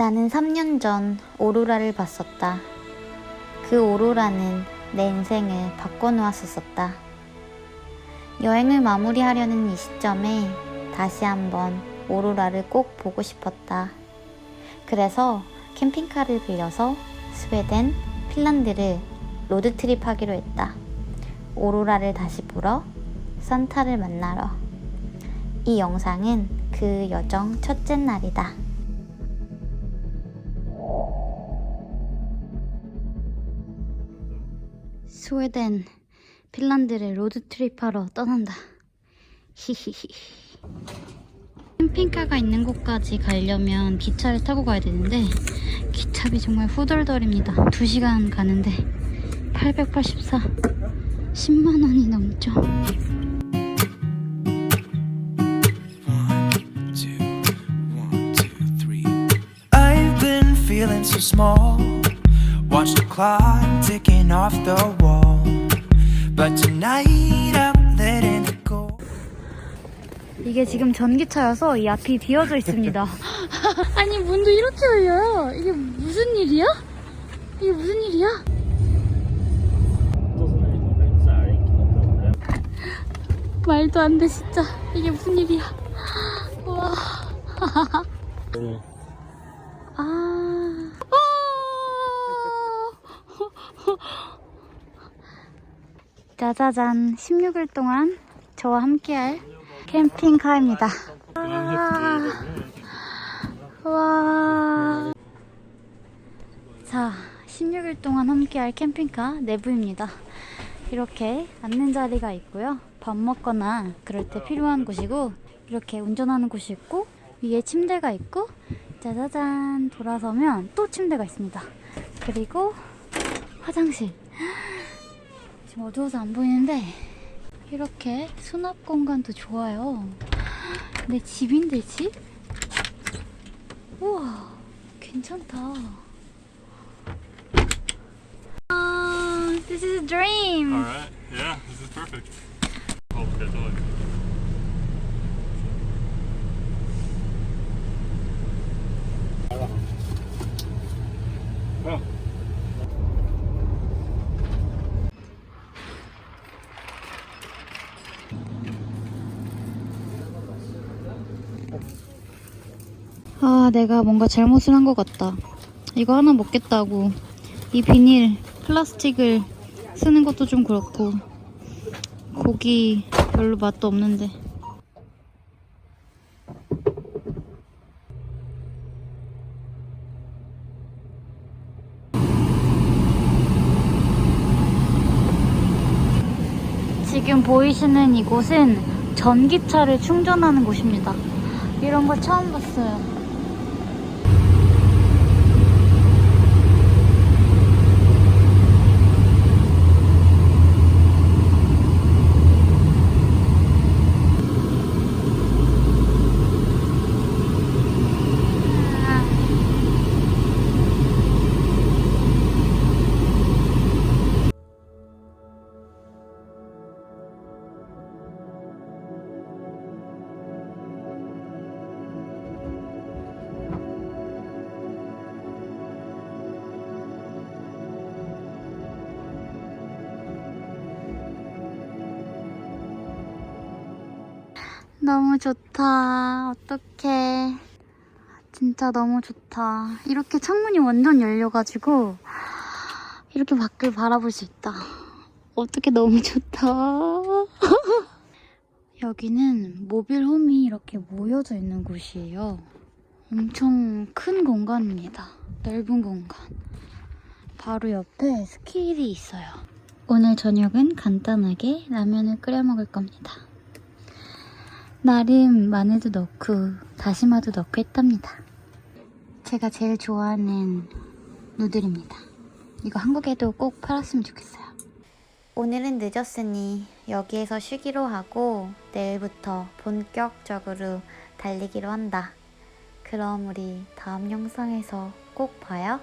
나는 3년 전 오로라를 봤었다. 그 오로라는 내 인생을 바꿔놓았었다. 여행을 마무리하려는 이 시점에 다시 한번 오로라를 꼭 보고 싶었다. 그래서 캠핑카를 빌려서 스웨덴, 핀란드를 로드트립 하기로 했다. 오로라를 다시 보러 산타를 만나러. 이 영상은 그 여정 첫째 날이다. 스웨덴, 핀란드를 로드트립 하러 떠난다. 히히히. 캠핑카가 있는 곳까지 가려면 기차를 타고 가야 되는데 기차비 정말 후덜덜입니다. 2시간 가는데 884 10만 원이 넘죠. feeling so small. Watch the clock ticking off the wall. But tonight I'm letting it go. 이게 지금 전기차여서 이 앞이 비어져 있습니다. 아니 문도 이렇게 열려요. 이게 무슨 일이야? 이게 무슨 일이야? 말도 안 돼 진짜. 이게 무슨 일이야? 와. 아. 짜자잔. 16일 동안 저와 함께할 캠핑카입니다. 아. 와. 자, 16일 동안 함께할 캠핑카 내부입니다. 이렇게 앉는 자리가 있고요. 밥 먹거나 그럴 때 필요한 곳이고, 이렇게 운전하는 곳이 있고, 위에 침대가 있고, 짜자잔 돌아서면 또 침대가 있습니다. 그리고 화장실. 지금 어두워서 안 보이는데, 이렇게 수납 공간도 좋아요. 내 집인데 집? 우와, 괜찮다. 아, this is a dream. All right. Yeah, this is perfect. Oh, okay, totally. Oh. 아, 내가 뭔가 잘못을 한 것 같다. 이거 하나 먹겠다고. 이 비닐, 플라스틱을 쓰는 것도 좀 그렇고. 고기 별로 맛도 없는데. 지금 보이시는 이곳은 전기차를 충전하는 곳입니다. 이런 거 처음 봤어요. 너무 좋다. 어떡해. 진짜 너무 좋다. 이렇게 창문이 완전 열려가지고, 이렇게 밖을 바라볼 수 있다. 어떻게 너무 좋다. 여기는 모빌 홈이 이렇게 모여져 있는 곳이에요. 엄청 큰 공간입니다. 넓은 공간. 바로 옆에 스킬이 있어요. 오늘 저녁은 간단하게 라면을 끓여 먹을 겁니다. 나름 마늘도 넣고 다시마도 넣고 했답니다. 제가 제일 좋아하는 누들입니다. 이거 한국에도 꼭 팔았으면 좋겠어요. 오늘은 늦었으니 여기에서 쉬기로 하고 내일부터 본격적으로 달리기로 한다. 그럼 우리 다음 영상에서 꼭 봐요.